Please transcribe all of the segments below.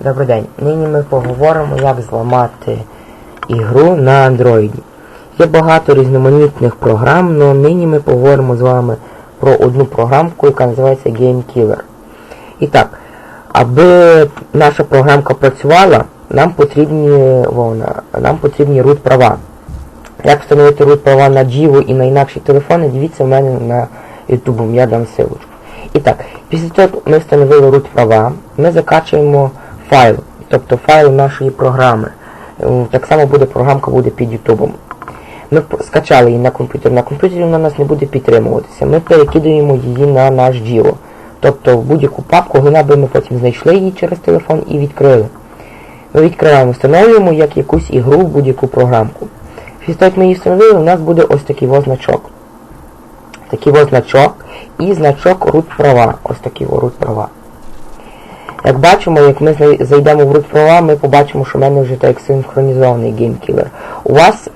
Добрий день. Нині ми поговоримо, як зламати ігру на Android. Є багато різноманітних програм, але нині ми поговоримо з вами про одну програмку, яка називається Game Killer. І так, аби наша програмка працювала, нам потрібні вона, нам потрібні root права. Як встановити root права на Jivo і на інакші телефони, дивіться в мене на YouTube, я дам ссылочку. І так, після того ми встановили root права, ми закачуємо файл, тобто файл нашої програми. Е, Так само буде програмка буде під Ютубом. Ми скачали її на комп'ютер. На комп'ютері вона нас не буде підтримуватися. Ми перекидуємо її на наш Jivo. Тобто в будь-яку папку, головне, аби ми потім знайшли її через телефон і відкрили. Ми відкриваємо, встановлюємо як якусь ігру в будь-яку програмку. Після ми її встановили, у нас буде ось такий значок. Такий значок і значок root права. Ось такий root права. Як бачимо, як ми зайдемо в root права, ми побачимо, що в мене вже так синхронізований GameKiller. У вас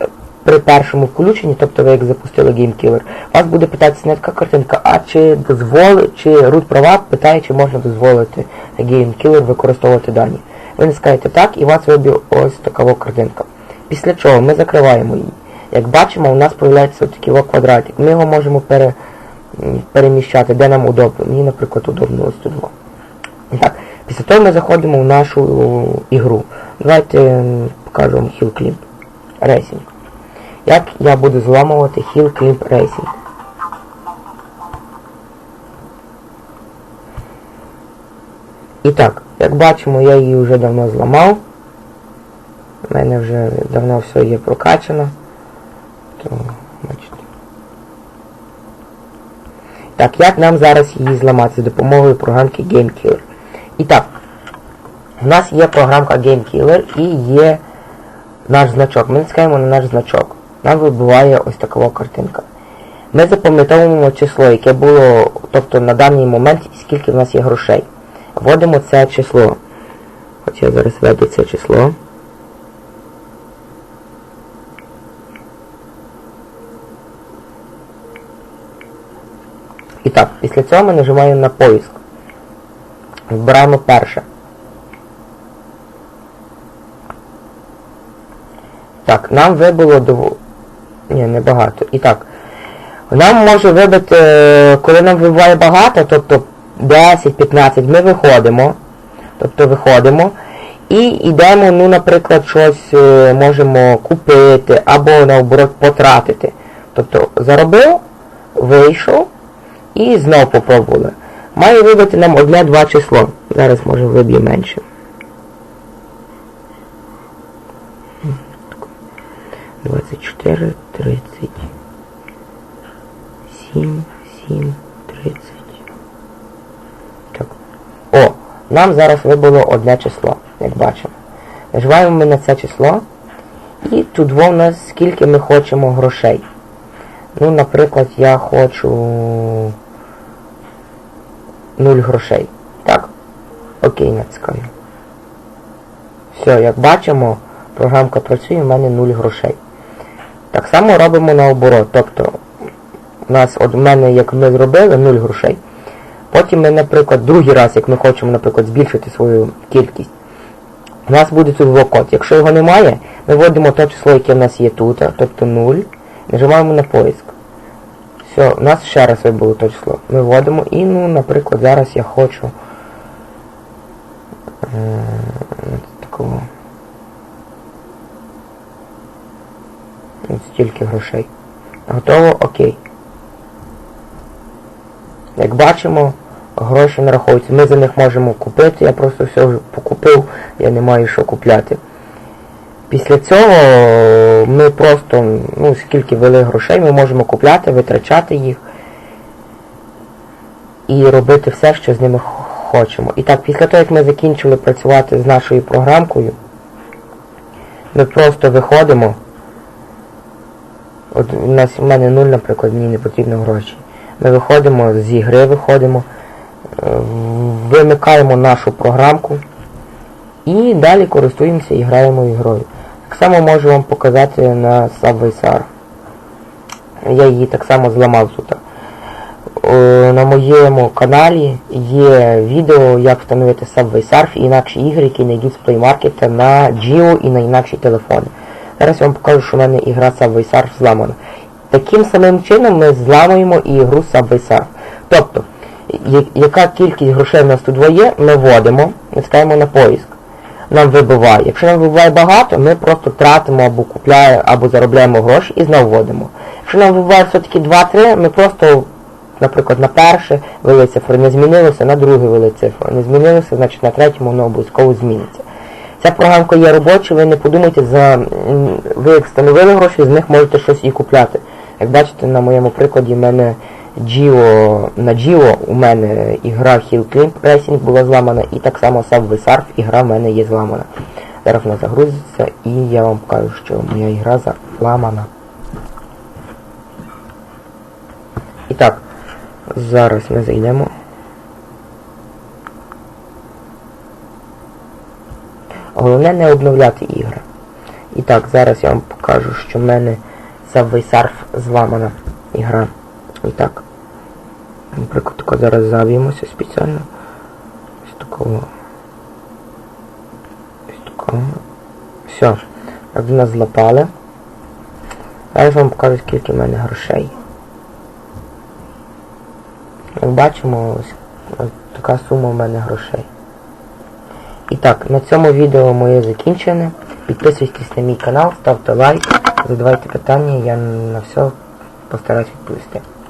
при першому включенні, тобто ви як запустили GameKiller, вас буде питатися не така картинка, а чи дозволи, чи root права питає, чи можна дозволити GameKiller використовувати дані. Ви не скажете так, і у вас виб'є ось така картинка. Після чого ми закриваємо її. Як бачимо, у нас з'являється такий квадратик. Ми його можемо пере, переміщати, де нам удобно. Мені, наприклад, удобно ось тут. Так, після того ми заходимо в нашу ігру. Давайте м, покажу вам Hill Climb Racing. Як я буду зламувати Hill Climb Racing. І так, як бачимо, я її вже давно зламав. У мене вже давно все є прокачано. То, бачите. Так, як нам зараз її зламати за допомогою програмки GameKiller? І так, у нас є програмка GameKiller і є наш значок. Ми натискаємо на наш значок. Нам вибиває ось така картинка. Ми запам'ятовуємо число, яке було, тобто на даний момент, скільки в нас є грошей. Вводимо це число. От я зараз введу це число. І так, після цього ми нажимаємо на поиск. Вибираємо перше. Так, нам вибило до... Ні, не багато. І так. Нам може вибити, коли нам вибиває багато, тобто 10-15, ми виходимо. Тобто виходимо. І йдемо, ну, наприклад, щось е, можемо купити або наоборот потратити. Тобто заробив, вийшов і знов попробували. Має вибити нам одне-два число. Зараз може виб'є менше. 24, 30, 7, 7, 30. Так. О, нам зараз вибило одне число, як бачимо. Наживаємо ми на це число. І тут в нас скільки ми хочемо грошей. Ну, наприклад, я хочу 0 грошей. Так? Окей, натискаю. Все, як бачимо, програмка працює, в мене 0 грошей. Так само робимо наоборот. Тобто, у нас от у мене, як ми зробили, 0 грошей. Потім ми, наприклад, другий раз, як ми хочемо, наприклад, збільшити свою кількість, у нас буде тут блокод. Якщо його немає, ми вводимо те число, яке в нас є тут, тобто 0, нажимаємо на поиск. Все, у нас ще раз вибуло то число. Ми вводимо і, ну, наприклад, зараз я хочу е, такого. Стільки грошей. Готово? Окей. Як бачимо, гроші нараховуються. Ми за них можемо купити, я просто все вже покупив, я не маю що купляти. Після цього ми просто, ну, скільки вели грошей, ми можемо купляти, витрачати їх і робити все, що з ними хочемо. І так, після того, як ми закінчили працювати з нашою програмкою, ми просто виходимо. От у нас у мене нуль, наприклад, мені не потрібно гроші. Ми виходимо з ігри, виходимо, е, вимикаємо нашу програмку і далі користуємося і граємо ігрою. Так само можу вам показати на Subway. Я її так само зламав тут. е, на моєму каналі є відео, як встановити Subway Surf і інакші ігри, які не з Play Market на Geo і на інакші телефони. Зараз я вам покажу, що в мене ігра Subway Surf зламана. Таким самим чином ми зламуємо і ігру Subway Surf. Тобто, яка кількість грошей в нас тут є, ми вводимо, натискаємо на поиск. Нам вибиває. Якщо нам вибиває багато, ми просто тратимо або купляємо, або заробляємо гроші і знову вводимо. Якщо нам вибиває все-таки 2-3, ми просто, наприклад, на перше ввели цифру, не змінилося, на друге ввели цифру. Не змінилося, значить на третьому воно обов'язково зміниться. Ця програмка є робоча, ви не подумайте, за ви встановили гроші, з них можете щось і купляти. Як бачите, на моєму прикладі в мене Gio, на Gio у мене ігра Hill Climb Racing була зламана, і так само Subway Surf ігра в мене є зламана. Зараз вона загрузиться і я вам покажу, що моя ігра зламана. І так, зараз ми зайдемо. Головне не обновляти ігри. І так, зараз я вам покажу, що в мене Subway Surf зламана ігра. Так. Наприклад, тако зараз заб'ємося спеціально. Ось такого. Ось такого. Все. Так в нас злапали. Зараз вам покажу, скільки в мене грошей. Як бачимо, ось, ось така сума в мене грошей. І так, на цьому відео моє закінчене. Підписуйтесь на мій канал, ставте лайк, задавайте питання, я на все постараюсь відповісти.